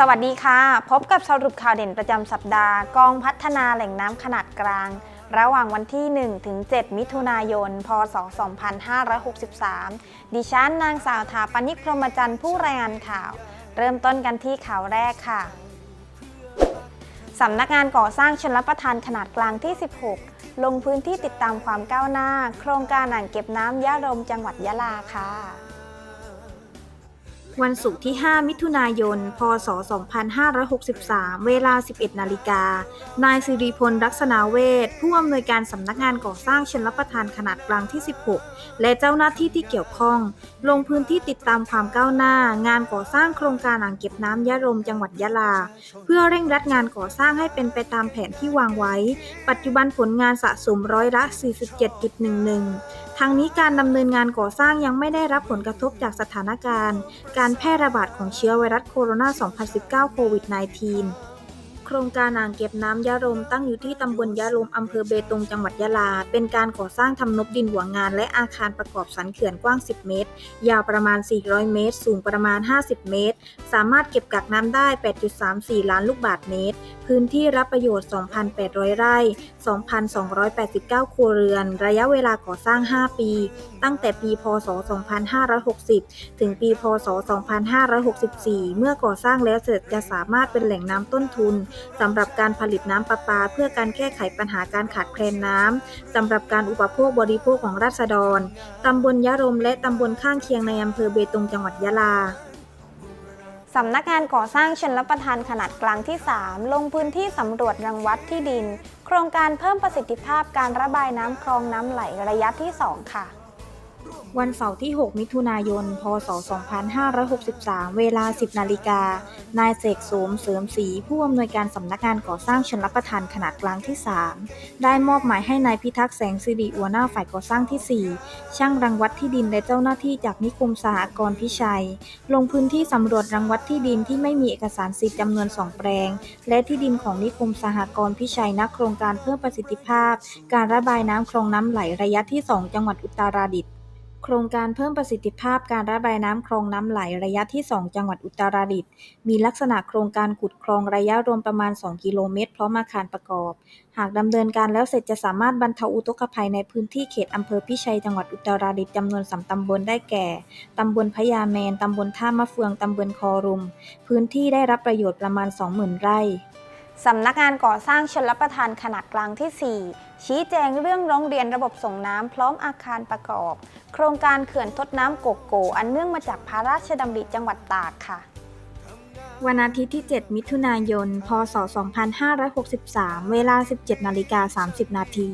สวัสดีค่ะ พบกับสรุปข่าวเด่นประจำสัปดาห์ กองพัฒนาแหล่งน้ำขนาดกลาง ระหว่างวันที่ 1 ถึง 7 มิถุนายน พศ 2563 ดิฉันนางสาวถาปนิกพรหมจันทร์ผู้รายงานข่าว เริ่มต้นกันที่ข่าวแรกค่ะ สำนักงานก่อสร้างชนรับประทานขนาดกลางที่ 16 ลงพื้นที่ติดตามความก้าวหน้า โครงการอ่างเก็บน้ำยะรมจังหวัดยะลาค่ะ วันศุกร์ที่ 5 มิถุนายน พศ 2563 เวลา 11 นาฬิกา นายสิริพลรักษณาเวชผู้อำนวยการสำนักงานก่อสร้างชนรับประทานขนาดกลางที่ 16 และเจ้าหน้าที่ที่เกี่ยวข้อง ลงพื้นที่ติดตามความก้าวหน้า งานก่อสร้างโครงการอ่างเก็บน้ำยะรมจังหวัดยะลา เพื่อเร่งรัดงานก่อสร้างให้เป็นไปตามแผนที่วางไว้ ปัจจุบันผลงานสะสมร้อยละ 47.11 ทางนี้การดำเนินงานก่อสร้างยังไม่ได้รับผลกระทบจากสถานการณ์ การแพร่ระบาดของเชื้อไวรัสโคโรนา 2019 โควิด -19 โครงการอ่างเก็บน้ำยะรมตั้งอยู่ที่ตำบลยะรมอำเภอเบตงจังหวัดยะลา เป็นการก่อสร้างทำนบดินหัวงาน และอาคารประกอบสันเขื่อนกว้าง 10 เมตร ยาวประมาณ 400 เมตร สูงประมาณ 50 เมตร สามารถเก็บกักน้ำได้ 8.34 ล้านลูกบาศก์เมตร พื้นที่รับประโยชน์ 2,800 ไร่ 2,289 ครัวเรือน ระยะเวลาก่อสร้าง 5 ปี ตั้งแต่ปี พศ 2560 ถึงปี พศ 2564 เมื่อก่อสร้างแล้วเสร็จจะสามารถเป็นแหล่งน้ำต้นทุนสำหรับการผลิตน้ำประปา เพื่อการแก้ไขปัญหาการขาดแคลนน้ำสำหรับการอุปโภคบริโภคของราษฎรตำบลยะรมและตำบลข้างเคียงในอำเภอเบตงจังหวัดยะลาสำนักงานก่อสร้างชนรับประทานขนาดกลางที่ 3 ลงพื้นที่สำรวจรังวัดที่ดิน โครงการเพิ่มประสิทธิภาพการระบายน้ำคลองน้ำไหลระยะที่ 2 ค่ะ วันเสาร์ที่ 6 มิถุนายน พศ 2563 เวลา 10 นาฬิกา นายเสกสมเสริมศรีผู้อำนวยการสำนักงานก่อสร้างชนรับประทานขนาดกลางที่ 3 ได้มอบหมายให้นายพิทักษ์แสงสิริหัวหน้าฝ่ายก่อสร้างที่ 4 ช่างรังวัดที่ดินและเจ้าหน้าที่จากนิคมสหกรณ์พิชัย ลงพื้นที่สำรวจรังวัดที่ดินที่ไม่มีเอกสารสิทธิ์จำนวน 2 แปลง และที่ดินของนิคมสหกรณ์พิชัยณโครงการเพิ่มประสิทธิภาพ การระบายน้ำคลองน้ำไหลระยะที่ 2 จังหวัดอุตรดิตถ์ โครงการเพิ่มประสิทธิภาพการระบายน้ำคลองน้ำไหลระยะที่ 2 จังหวัดอุตรดิตถ์มีลักษณะโครงการขุดคลองระยะรวมประมาณ 2 กิโลเมตรพร้อมอาคารประกอบ หากดำเนินการแล้วเสร็จจะสามารถบรรเทาอุทกภัยในพื้นที่เขตอำเภอพิชัยจังหวัดอุตรดิตถ์จำนวนสามตำบลได้แก่ ตำบลพญาแมน ตำบลท่ามะเฟือง ตำบลคอรุม พื้นที่ได้รับประโยชน์ประมาณ 20,000 ไร่ สำนักงานก่อสร้างชนรับประทานขนาดกลางที่ 4 ชี้แจงเรื่องร้องเรียนระบบส่งน้ำพร้อมอาคารประกอบ โครงการเขื่อนทดน้ำโกโก อันเนื่องมาจากพระราชดำริจังหวัดตากค่ะ วันอาทิตย์ที่ 7 มิถุนายน พศ 2563 เวลา 17นาฬิกา30 นาที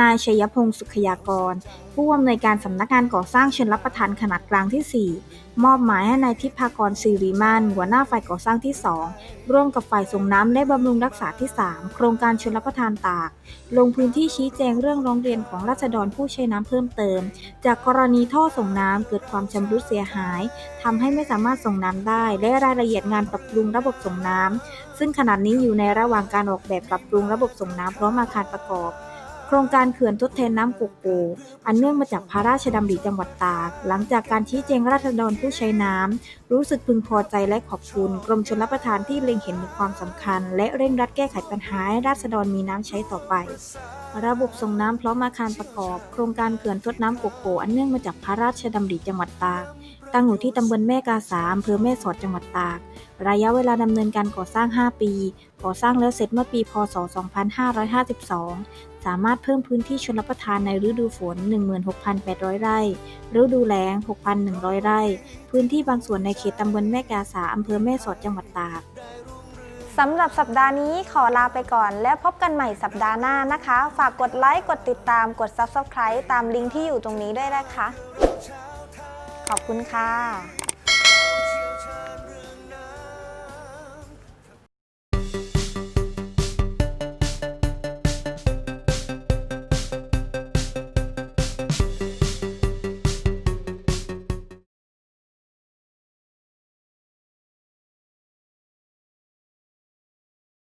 นายชัยพงศ์สุขยากร ผู้อำนวยการสำนักงานก่อสร้างเชนรับประทานขนาดกลางที่ 4 มอบหมายให้นายทิพากรศิริมันหัวหน้าฝ่ายก่อสร้างที่ 2 ร่วมกับฝ่ายส่งน้ำและบำรุงรักษาที่ 3 โครงการชนรับประทานตาก ลงพื้นที่ชี้แจงเรื่องร้องเรียนของราษฎรผู้ใช้น้ำเพิ่มเติม จากกรณีท่อส่งน้ำเกิดความชำรุดเสียหายทำให้ไม่สามารถส่งน้ำได้และรายละเอียดงานปรับปรุงระบบส่งน้ำซึ่งขณะนี้อยู่ในระหว่างการออกแบบปรับปรุงระบบส่งน้ำพร้อมอาคารประกอบ โครงการเขื่อนทดแทนน้ำโกโก อันเนื่องมาจากพระราชดำริจังหวัดตาก หลังจากการชี้แจงราษฎรผู้ใช้น้ำ รู้สึกพึงพอใจและขอบคุณ กรมชลประทานที่เล็งเห็นถึงความสำคัญ และเร่งรัดแก้ไขปัญหาให้ราษฎรมีน้ำใช้ต่อไประบบส่งน้ำพร้อมอาคารประกอบ โครงการเขื่อนทดน้ำโกโก อันเนื่องมาจากพระราชดำริจังหวัดตาก ตั้งอยู่ที่ตำบลแม่กาสาอำเภอแม่สอดจังหวัดตาก ระยะเวลาดำเนินการก่อสร้าง 5 ปี ก่อสร้างแล้วเสร็จเมื่อปี พศ 2552 สามารถเพิ่มพื้นที่ชนรับประทานในฤดูฝน 16,800 ไร่ ฤดูแล้ง 6,100 ไร่ พื้นที่บางส่วนในเขตตำบลแม่กาสาอำเภอแม่สอดจังหวัดตากสำหรับสัปดาห์นี้ขอลาไปก่อน แล้วพบกันใหม่สัปดาห์หน้านะคะ ฝากกดไลค์ กดติดตาม กด Subscribe ตามลิงก์ที่อยู่ตรงนี้ด้วยนะคะ ขอบคุณค่ะ